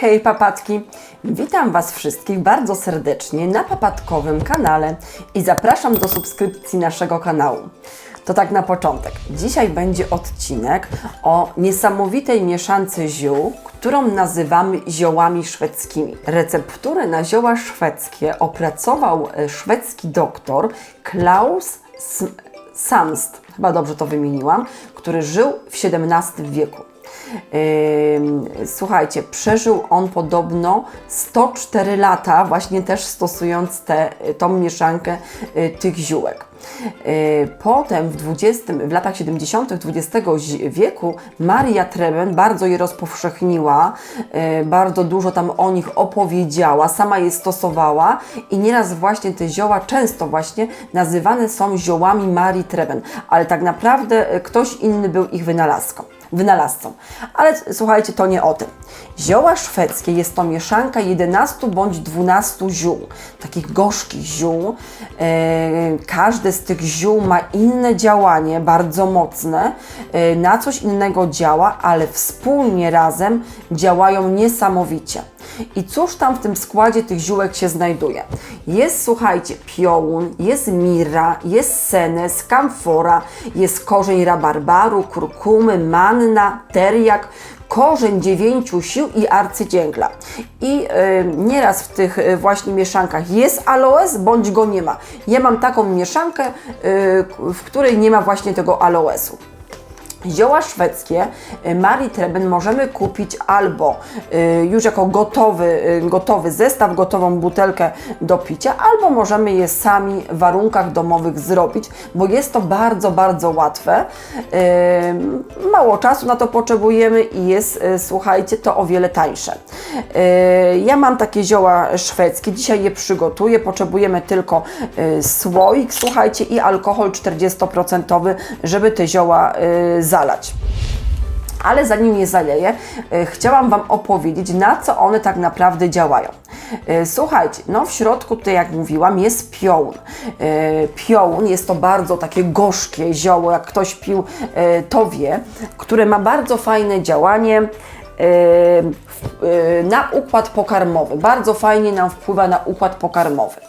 hej papatki! Witam Was wszystkich bardzo serdecznie na papatkowym kanale i zapraszam do subskrypcji naszego kanału. To tak na początek. Dzisiaj będzie odcinek o niesamowitej mieszance ziół, którą nazywamy ziołami szwedzkimi. Recepturę na zioła szwedzkie opracował e, szwedzki doktor Klaus Samst, chyba dobrze to wymieniłam, który żył w XVII wieku. Słuchajcie, przeżył on podobno 104 lata, właśnie też stosując te, tą mieszankę y, tych ziółek. Y, Potem w, 20, w latach 70. XX wieku Maria Treben bardzo je rozpowszechniła, y, bardzo dużo tam o nich opowiedziała, sama je stosowała i nieraz właśnie te zioła często właśnie nazywane są ziołami Marii Treben, ale tak naprawdę ktoś inny był ich wynalazcą wynalazcą. Ale słuchajcie, to nie o tym. Zioła szwedzkie jest to mieszanka 11 bądź 12 ziół, takich gorzkich ziół. E, każde z tych ziół ma inne działanie, bardzo mocne, e, na coś innego działa, ale wspólnie razem działają niesamowicie. I cóż tam w tym składzie tych ziółek się znajduje? Jest, słuchajcie, piołun, jest mirra, jest senes, kamfora, jest korzeń rabarbaru, kurkumy, manna, teriak, korzeń dziewięciu sił i arcydzięgla. I y, nieraz w tych y, właśnie mieszankach jest aloes, bądź go nie ma. Ja mam taką mieszankę, y, w której nie ma właśnie tego aloesu. Zioła szwedzkie y, Marii Treben możemy kupić albo y, już jako gotowy, y, gotowy zestaw, gotową butelkę do picia, albo możemy je sami w warunkach domowych zrobić, bo jest to bardzo, bardzo łatwe. Mało czasu na to potrzebujemy i jest, słuchajcie, to o wiele tańsze. Ja mam takie zioła szwedzkie, dzisiaj je przygotuję. Potrzebujemy tylko słoik, słuchajcie, i alkohol 40%, żeby te zioła zalać. Ale zanim je zaleję, y, chciałam Wam opowiedzieć, na co one tak naprawdę działają. Y, Słuchajcie, no w środku tutaj, jak mówiłam, jest piołun. Y, Piołun jest to bardzo takie gorzkie zioło, jak ktoś pił, to wie, które ma bardzo fajne działanie na układ pokarmowy. Bardzo fajnie nam wpływa na układ pokarmowy.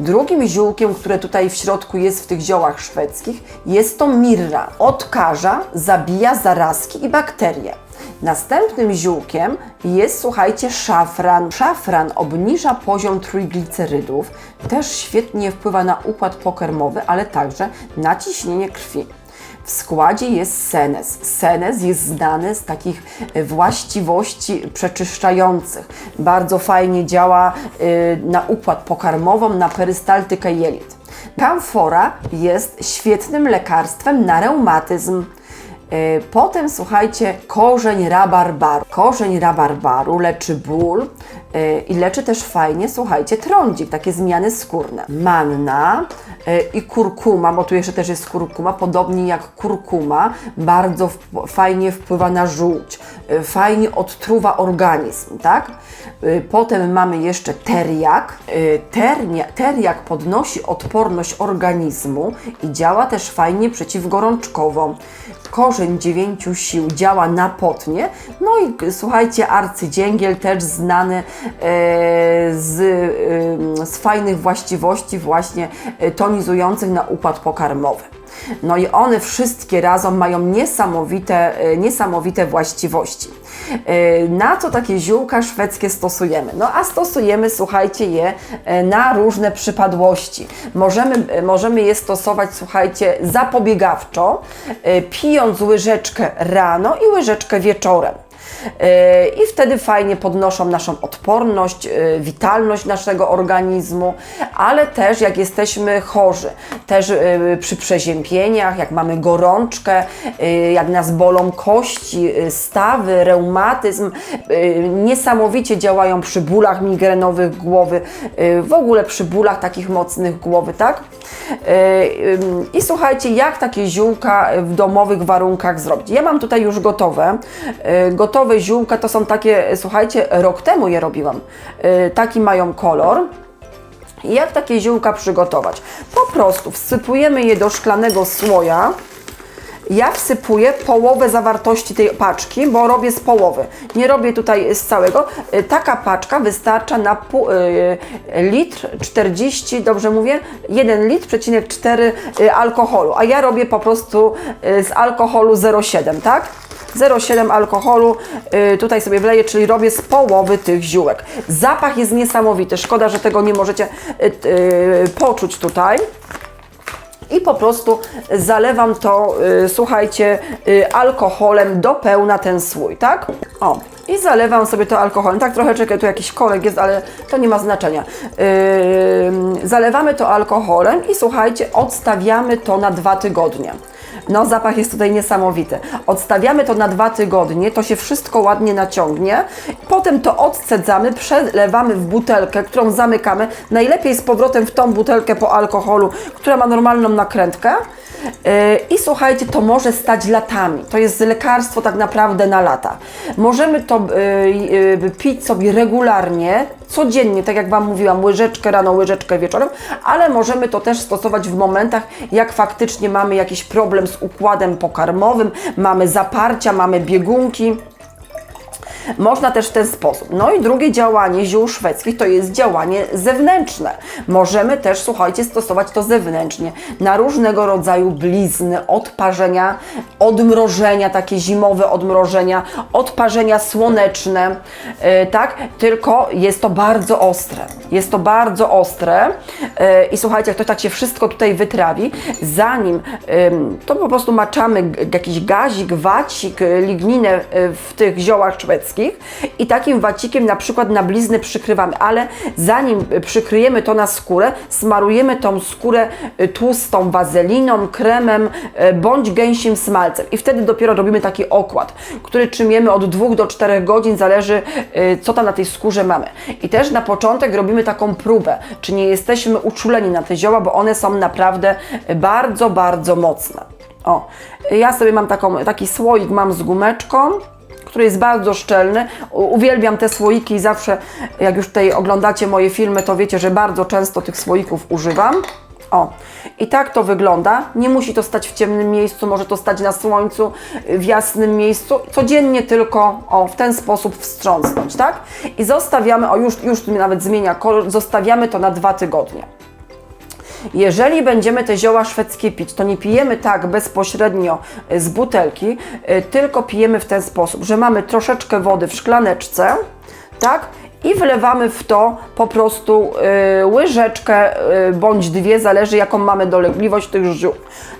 Drugim ziółkiem, które tutaj w środku jest w tych ziołach szwedzkich, jest to mirra. Odkaża, zabija zarazki i bakterie. Następnym ziółkiem jest, słuchajcie, szafran. Szafran obniża poziom trójglicerydów, też świetnie wpływa na układ pokarmowy, ale także na ciśnienie krwi. W składzie jest senes. Senes jest znany z takich e, właściwości przeczyszczających. Bardzo fajnie działa y, na układ pokarmowy, na perystaltykę jelit. Kamfora jest świetnym lekarstwem na reumatyzm. Y, Potem słuchajcie, korzeń rabarbaru. Korzeń rabarbaru leczy ból i leczy też fajnie, słuchajcie, trądzik, takie zmiany skórne. Manna i kurkuma, bo tu jeszcze też jest kurkuma, podobnie jak kurkuma, bardzo fajnie wpływa na żółć, y, fajnie odtruwa organizm, tak? Y, Potem mamy jeszcze teriak. Ternia, teriak podnosi odporność organizmu i działa też fajnie przeciwgorączkowo. Korzeń dziewięciu sił działa na potnie. No i słuchajcie, arcydzięgiel też znany e, z, z fajnych właściwości właśnie y, na układ pokarmowy. No i one wszystkie razem mają niesamowite, e, niesamowite właściwości. E, Na co takie ziółka szwedzkie stosujemy? No a stosujemy, słuchajcie, je e, na różne przypadłości. Możemy, możemy je stosować, słuchajcie, zapobiegawczo, pijąc łyżeczkę rano i łyżeczkę wieczorem. I wtedy fajnie podnoszą naszą odporność, e, witalność naszego organizmu, ale też jak jesteśmy chorzy, też e, przy przeziębieniach, jak mamy gorączkę, e, jak nas bolą kości, stawy, reumatyzm, niesamowicie działają przy bólach migrenowych głowy, w ogóle przy bólach takich mocnych głowy, tak? I słuchajcie, jak takie ziółka w domowych warunkach zrobić? Ja mam tutaj już gotowe. E, Gotowe ziółka to są takie, słuchajcie, rok temu je robiłam. E, Taki mają kolor. Jak takie ziółka przygotować? Po prostu wsypujemy je do szklanego słoja ja wsypuję połowę zawartości tej paczki, bo robię z połowy. Nie robię tutaj z całego. Y, Taka paczka wystarcza na pół, y, litr 40, dobrze mówię? 1 litr, przecinek 4 y, alkoholu, a ja robię po prostu y, z alkoholu 0,7, tak? 0,7 alkoholu y, tutaj sobie wleję, czyli robię z połowy tych ziółek. Zapach jest niesamowity, szkoda, że tego nie możecie y, y, poczuć tutaj i po prostu zalewam to, słuchajcie, alkoholem do pełna ten słój, tak? O, i zalewam sobie to alkoholem. Tak, trochę czekaj, tu jakiś korek jest, ale to nie ma znaczenia. Yy, zalewamy to alkoholem i słuchajcie, odstawiamy to na dwa tygodnie. No, zapach jest tutaj niesamowity. Odstawiamy to na dwa tygodnie, to się wszystko ładnie naciągnie. Potem to odcedzamy, przelewamy w butelkę, którą zamykamy. Najlepiej z powrotem w tą butelkę po alkoholu, która ma normalną nakrętkę. I słuchajcie, to może stać latami. To jest lekarstwo tak naprawdę na lata. Możemy to yy, yy, pić sobie regularnie, codziennie, tak jak Wam mówiłam, łyżeczkę rano, łyżeczkę wieczorem, ale możemy to też stosować w momentach, jak faktycznie mamy jakiś problem z układem pokarmowym, mamy zaparcia, mamy biegunki. Można też w ten sposób. No i drugie działanie ziół szwedzkich to jest działanie zewnętrzne. Możemy też, słuchajcie, stosować to zewnętrznie na różnego rodzaju blizny, odparzenia, odmrożenia, takie zimowe odmrożenia, odparzenia słoneczne, yy, tak? Tylko jest to bardzo ostre. Jest to bardzo ostre yy, i słuchajcie, jak to tak się wszystko tutaj wytrawi, zanim yy, to po prostu maczamy jakiś gazik, wacik, y, ligninę y, w tych ziołach szwedzkich i takim wacikiem na przykład na blizny przykrywamy, ale zanim y, przykryjemy to na skórę, smarujemy tą skórę y, tłustą wazeliną, kremem y, bądź gęsim smalcem i wtedy dopiero robimy taki okład, który trzymiemy od 2 do 4 godzin, zależy co tam na tej skórze mamy. I też na początek robimy taką próbę, czy nie jesteśmy uczuleni na te zioła, bo one są naprawdę bardzo, bardzo mocne. O, ja sobie mam taką, taki słoik mam z gumeczką, który jest bardzo szczelny. Uwielbiam te słoiki i zawsze, jak już tutaj oglądacie moje filmy, to wiecie, że bardzo często tych słoików używam. O, i tak to wygląda. Nie musi to stać w ciemnym miejscu, może to stać na słońcu, w jasnym miejscu. Codziennie tylko o, w ten sposób wstrząsnąć, tak? I zostawiamy, o już, już nawet zmienia kolor, zostawiamy to na dwa tygodnie. Jeżeli będziemy te zioła szwedzkie pić, to nie pijemy tak bezpośrednio y, z butelki, y, tylko pijemy w ten sposób, że mamy troszeczkę wody w szklaneczce, tak? I wlewamy w to po prostu y, łyżeczkę y, bądź dwie, zależy jaką mamy dolegliwość tych ziół.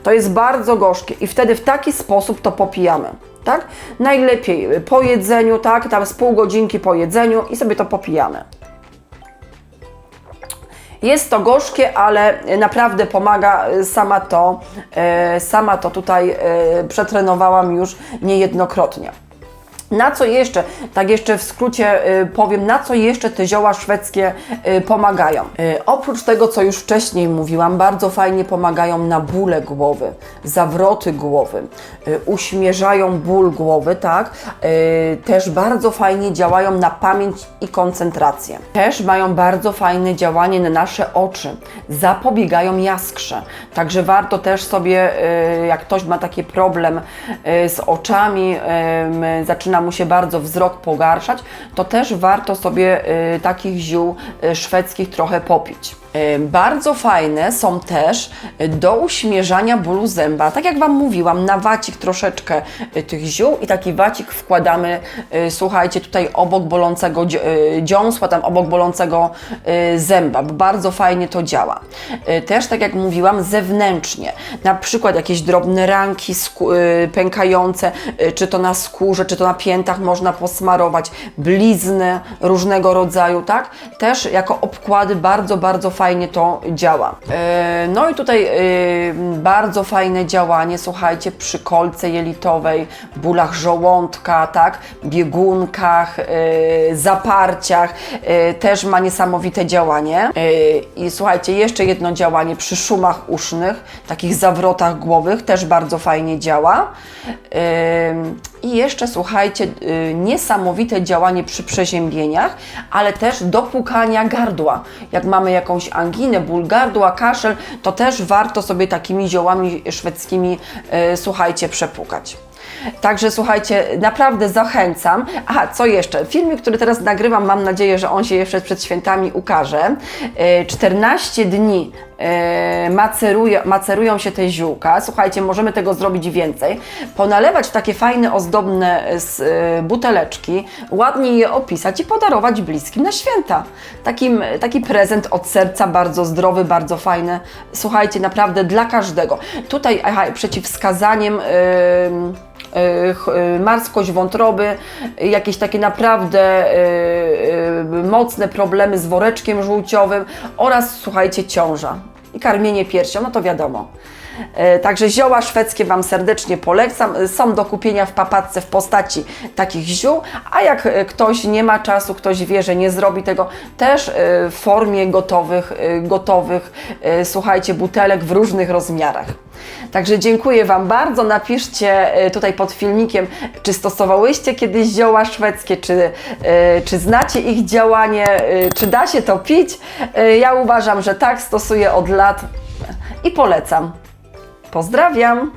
To jest bardzo gorzkie i wtedy w taki sposób to popijamy. Tak? Najlepiej po jedzeniu, tak? Tam z pół godzinki po jedzeniu i sobie to popijamy. Jest to gorzkie, ale naprawdę pomaga. Sama to, e, sama to tutaj e, przetrenowałam już niejednokrotnie. Na co jeszcze, tak jeszcze w skrócie y, powiem, na co jeszcze te zioła szwedzkie y, pomagają. Y, oprócz tego, co już wcześniej mówiłam, bardzo fajnie pomagają na bóle głowy, zawroty głowy, uśmierzają ból głowy, tak? Też bardzo fajnie działają na pamięć i koncentrację. Też mają bardzo fajne działanie na nasze oczy, zapobiegają jaskrze. Także warto też sobie, jak ktoś ma taki problem z oczami, y, zaczyna mu się bardzo wzrok pogarszać, to też warto sobie y, takich ziół y, szwedzkich trochę popić. Bardzo fajne są też y, do uśmierzania bólu zęba. Tak jak Wam mówiłam, na wacik troszeczkę y, tych ziół i taki wacik wkładamy, y, słuchajcie, tutaj obok bolącego dzi- dziąsła, tam obok bolącego zęba, bardzo fajnie to działa. Też, tak jak mówiłam, zewnętrznie, na przykład jakieś drobne ranki pękające, czy to na skórze, czy to na piętach można posmarować, blizny różnego rodzaju, tak? Też jako obkłady bardzo, bardzo fajnie to działa. E, No i tutaj e, bardzo fajne działanie, słuchajcie, przy kolce jelitowej, bólach żołądka, tak? Biegunkach, e, zaparciach, też ma niesamowite działanie. I słuchajcie, jeszcze jedno działanie przy szumach usznych, takich zawrotach głowych, też bardzo fajnie działa. I jeszcze słuchajcie, y, niesamowite działanie przy przeziębieniach, ale też do płukania gardła. Jak mamy jakąś anginę, ból gardła, kaszel, to też warto sobie takimi ziołami szwedzkimi, y, słuchajcie, przepłukać. Także słuchajcie, naprawdę zachęcam. Aha, co jeszcze? Filmik, który teraz nagrywam, mam nadzieję, że on się jeszcze przed świętami ukaże. Y, 14 dni y, maceruje, macerują się te ziółka. Słuchajcie, możemy tego zrobić więcej. Ponalewać w takie fajne, ozdobne s- y, buteleczki, ładnie je opisać i podarować bliskim na święta. Takim, taki prezent od serca, bardzo zdrowy, bardzo fajny. Słuchajcie, naprawdę dla każdego. Tutaj aha, przeciwwskazaniem. y, y, ch- y, marskość wątroby, jakieś takie naprawdę mocne problemy z woreczkiem żółciowym oraz słuchajcie ciąża karmienie piersią, no to wiadomo. E, Także zioła szwedzkie Wam serdecznie polecam. E, Są do kupienia w papatce w postaci takich ziół, a jak e, ktoś nie ma czasu, ktoś wie, że nie zrobi tego, też w formie gotowych, gotowych, słuchajcie, butelek w różnych rozmiarach. Także dziękuję Wam bardzo. Napiszcie tutaj pod filmikiem, czy stosowałyście kiedyś zioła szwedzkie, czy, czy znacie ich działanie, czy da się to pić. Ja uważam, że tak, stosuję od lat i polecam. Pozdrawiam!